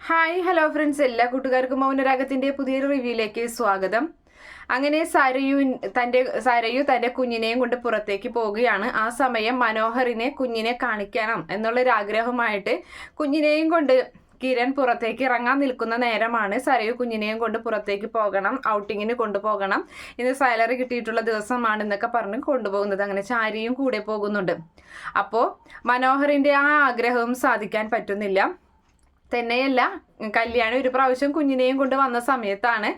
Hi hello friends. എല്ലാ കൂട്ടുകാർക്കും മൗനരാഗത്തിന്റെ പുതിയൊരു റിവ്യൂയിലേക്ക് സ്വാഗതം. അങ്ങനെ സരയു തന്റെ സരയു തന്റെ കുഞ്ഞിനെയും കൊണ്ട് പുറത്തേക്ക് പോവുകയാണ്. ആ സമയം മനോഹറിനെ കുഞ്ഞിനെ കാണിക്കണം എന്നുള്ളൊരു ആഗ്രഹമായിട്ട് കുഞ്ഞിനെയും കൊണ്ട് കിരൺ പുറത്തേക്ക് ഇറങ്ങാൻ നിൽക്കുന്ന നേരമാണ് സരയു കുഞ്ഞിനെയും കൊണ്ട് പുറത്തേക്ക് പോകണം ഔട്ടിങ്ങിന് കൊണ്ടുപോകണം. ഇന്ന് സാലറി കിട്ടിയിട്ടുള്ള ദിവസമാണ് എന്നൊക്കെ പറഞ്ഞ് കൊണ്ടുപോകുന്നത്. അങ്ങനെ ചാരിയും കൂടെ പോകുന്നുണ്ട്. അപ്പോൾ മനോഹറിന്റെ ആ ആഗ്രഹവും സാധിക്കാൻ പറ്റുന്നില്ല. തന്നെയല്ല കല്യാണം ഒരു പ്രാവശ്യം കുഞ്ഞിനെയും കൊണ്ട് വന്ന സമയത്താണ്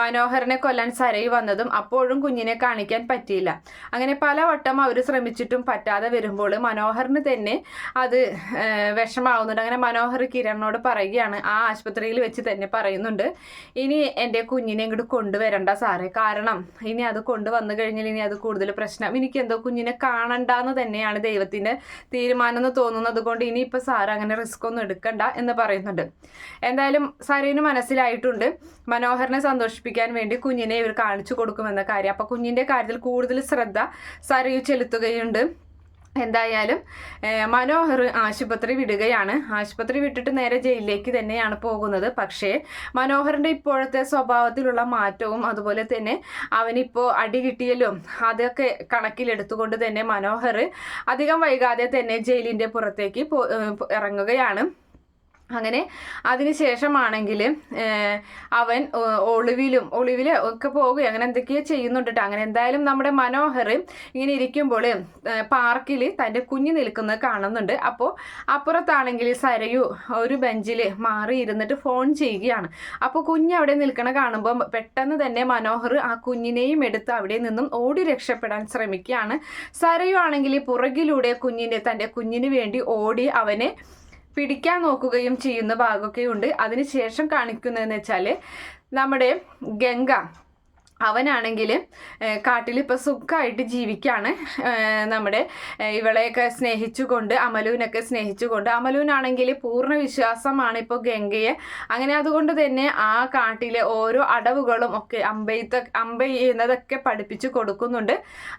മനോഹരനെ കൊല്ലാൻ സരയി വന്നതും അപ്പോഴും കുഞ്ഞിനെ കാണിക്കാൻ പറ്റിയില്ല. അങ്ങനെ പലവട്ടം അവർ ശ്രമിച്ചിട്ടും പറ്റാതെ വരുമ്പോൾ മനോഹറിന് തന്നെ അത് വിഷമാവുന്നുണ്ട്. അങ്ങനെ മനോഹർ കിരണിനോട് പറയുകയാണ് ആ ആശുപത്രിയിൽ വെച്ച് തന്നെ പറയുന്നുണ്ട് ഇനി എന്റെ കുഞ്ഞിനെ ഇങ്ങോട്ട് കൊണ്ടുവരണ്ട സാറേ. കാരണം ഇനി അത് കൊണ്ടുവന്നു കഴിഞ്ഞാൽ ഇനി അത് കൂടുതൽ പ്രശ്നം. എനിക്ക് എന്തോ കുഞ്ഞിനെ കാണണ്ടെന്ന് തന്നെയാണ് ദൈവത്തിന്റെ തീരുമാനം എന്ന് തോന്നുന്നത് കൊണ്ട് ഇനിയിപ്പോൾ സാർ അങ്ങനെ റിസ്ക് ഒന്നും എടുക്കണ്ട എന്ന് പറയുന്നുണ്ട്. എന്തായാലും സരീന് മനസ്സിലായിട്ടുണ്ട്. മനോഹരനെ സന്തോഷിപ്പിക്കാൻ വേണ്ടി കുഞ്ഞിനെ ഇവർ കാണിച്ചു കൊടുക്കുമെന്ന കാര്യം. അപ്പൊ കുഞ്ഞിന്റെ കാര്യത്തിൽ കൂടുതൽ ശ്രദ്ധ സരയു ചെലുത്തുകയുണ്ട്. എന്തായാലും മനോഹർ ആശുപത്രി വിടുകയാണ്. ആശുപത്രി വിട്ടിട്ട് നേരെ ജയിലിലേക്ക് തന്നെയാണ് പോകുന്നത്. പക്ഷേ മനോഹറിന്റെ ഇപ്പോഴത്തെ സ്വഭാവത്തിലുള്ള മാറ്റവും അതുപോലെ തന്നെ അവനിപ്പോൾ അടി കിട്ടിയല്ലോ അതൊക്കെ കണക്കിലെടുത്തുകൊണ്ട് തന്നെ മനോഹർ അധികം വൈകാതെ തന്നെ ജയിലിന്റെ പുറത്തേക്ക് ഇറങ്ങുകയാണ്. അങ്ങനെ അതിനുശേഷമാണെങ്കിൽ അവൻ ഒളിവിലും ഒളിവിൽ ഒക്കെ പോകുക അങ്ങനെ എന്തൊക്കെയോ ചെയ്യുന്നുണ്ട് അങ്ങനെ എന്തായാലും നമ്മുടെ മനോഹർ ഇങ്ങനെ ഇരിക്കുമ്പോൾ പാർക്കിൽ തന്റെ കുഞ്ഞ് നിൽക്കുന്നത് കാണുന്നുണ്ട്. അപ്പോൾ അപ്പുറത്താണെങ്കിൽ സരയു ഒരു ബെഞ്ചിൽ മാറി ഇരുന്നിട്ട് ഫോൺ ചെയ്യുകയാണ്. അപ്പോൾ കുഞ്ഞ് അവിടെ നിൽക്കണ കാണുമ്പോൾ പെട്ടെന്ന് തന്നെ മനോഹർ ആ കുഞ്ഞിനെയും എടുത്ത് അവിടെ നിന്നും ഓടി രക്ഷപ്പെടാൻ ശ്രമിക്കുകയാണ്. സരയു ആണെങ്കിൽ പുറകിലൂടെ കുഞ്ഞിന്റെ തന്റെ കുഞ്ഞിന് വേണ്ടി ഓടി അവനെ പിടിക്കാൻ നോക്കുകയും ചെയ്യുന്ന ഭാഗമൊക്കെ ഉണ്ട് അതിനുശേഷം കാണിക്കുന്നതെന്ന് വെച്ചാൽ നമ്മുടെ ഗംഗ അവനാണെങ്കിൽ കാട്ടിൽ ഇപ്പോൾ സുഖമായിട്ട് ജീവിക്കുകയാണ് നമ്മുടെ ഇവളെയൊക്കെ സ്നേഹിച്ചുകൊണ്ട് അമലുവിനൊക്കെ സ്നേഹിച്ചുകൊണ്ട്. അമലുവിനാണെങ്കിൽ പൂർണ വിശ്വാസമാണ് ഇപ്പോൾ ഗംഗയെ. അങ്ങനെ അതുകൊണ്ട് തന്നെ ആ കാട്ടിലെ ഓരോ അടവുകളും ഒക്കെ അമ്പെയ്ത്ത അമ്പ ചെയ്യുന്നതൊക്കെ പഠിപ്പിച്ചു കൊടുക്കുന്നുണ്ട്.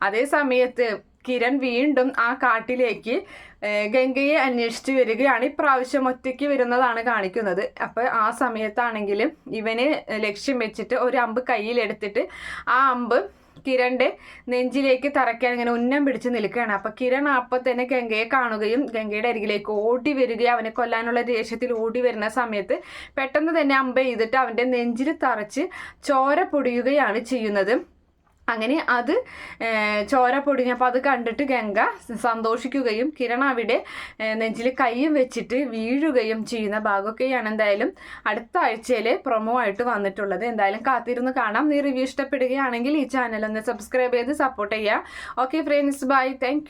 അതേ സമയത്ത് കിരൺ വീണ്ടും ആ കാട്ടിലേക്ക് ഗംഗയെ അന്വേഷിച്ച് വരികയാണ്. ഇപ്രാവശ്യം ഒറ്റയ്ക്ക് വരുന്നതാണ് കാണിക്കുന്നത്. അപ്പോൾ ആ സമയത്താണെങ്കിലും ഇവന് ലക്ഷ്യം വെച്ചിട്ട് ഒരു അമ്പ് കയ്യിലെടുത്തിട്ട് ആ അമ്പ് കിരണിന്റെ നെഞ്ചിലേക്ക് തറയ്ക്കാൻ ഇങ്ങനെ ഉന്നം പിടിച്ച് നിൽക്കുകയാണ്. അപ്പൊ കിരൺ അപ്പൊ തന്നെ ഗംഗയെ കാണുകയും ഗംഗയുടെ അരികിലേക്ക് ഓടി വരികയും അവനെ കൊല്ലാനുള്ള ദേഷ്യത്തിൽ ഓടി വരുന്ന സമയത്ത് പെട്ടെന്ന് തന്നെ അമ്പ ചെയ്തിട്ട് അവന്റെ നെഞ്ചിൽ തറച്ച് ചോര പൊടിയുകയാണ് ചെയ്യുന്നത്. അങ്ങനെ അത് ചോര പൊടിഞ്ഞപ്പോൾ അത് കണ്ടിട്ട് ഗംഗ സന്തോഷിക്കുകയും കിരണ അവിടെ നെഞ്ചിൽ കൈയും വെച്ചിട്ട് വീഴുകയും ചെയ്യുന്ന ഭാഗമൊക്കെയാണ് എന്തായാലും അടുത്ത ആഴ്ചയിലെ പ്രൊമോ ആയിട്ട് വന്നിട്ടുള്ളത്. എന്തായാലും കാത്തിരുന്ന് കാണാം. നീ റിവ്യൂ ഇഷ്ടപ്പെടുകയാണെങ്കിൽ ഈ ചാനൽ ഒന്ന് സബ്സ്ക്രൈബ് ചെയ്ത് സപ്പോർട്ട് ചെയ്യുക. Okay friends bye thank